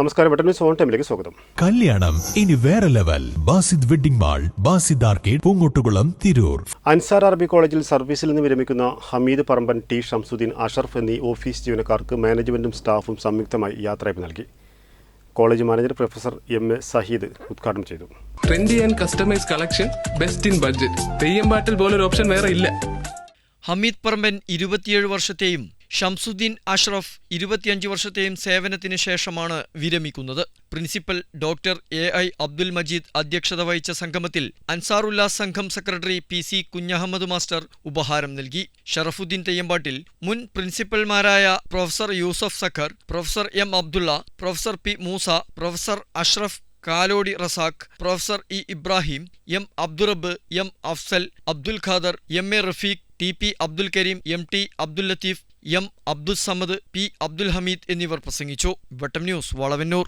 നമസ്കാരം Vettan news on ടൈമിലേക്ക് സ്വാഗതം. കല്യാണം ഇനി വേറെ level. Basid wedding mall Basid arcade Poongottukulam Tirur. Ansar അറബി കോളേജിൽ സർവീസിൽ നിന്ന് വിരമിക്കുന്ന ഹമീദ് പറമ്പൻ ടി. ഷംസുദ്ദീൻ അഷറഫ് എന്നീ ഓഫീസ് ജീവനക്കാർക്ക് മാനേജ്മെന്റും സ്റ്റാഫും സംയുക്തമായി യാത്രയപ്പ് നൽകി. College manager professor M. A. Saheed ഉദ്ഘാടനം ചെയ്തു. Trendy and customise collection best in budget Theyyam പാട്ടിൽ പോലൊരു ഓപ്ഷൻ വേറെ ഇല്ല. ഹമീദ് പറമ്പൻ ഇരുപത്തിയേഴ് വർഷത്തെയും ഷംസുദ്ദീൻ അഷ്റഫ് ഇരുപത്തിയഞ്ച് വർഷത്തെയും സേവനത്തിന് ശേഷമാണ് വിരമിക്കുന്നത്. Principal doctor A I Abdul Majeed അധ്യക്ഷത വഹിച്ച സംഗമത്തിൽ അൻസാറുല്ലാ സംഘം secretary P C Kunhahammed master ഉപഹാരം നൽകി. ഷറഫുദ്ദീൻ തെയ്യമ്പാട്ടിൽ മുൻ പ്രിൻസിപ്പൽമാരായ professor Yusuf Sakhar professor M Abdulla professor P Moosa professor Ashraf Kalodi Razak professor E Ibrahim M Abdurab M Afsal Abdul Khader M A Rafeeq T P Abdul Kareem M T Abdul Latheef M Abdul Samad P Abdul Hameed എന്നിവർ പ്രസംഗിച്ചു. വട്ടം news Valavannur.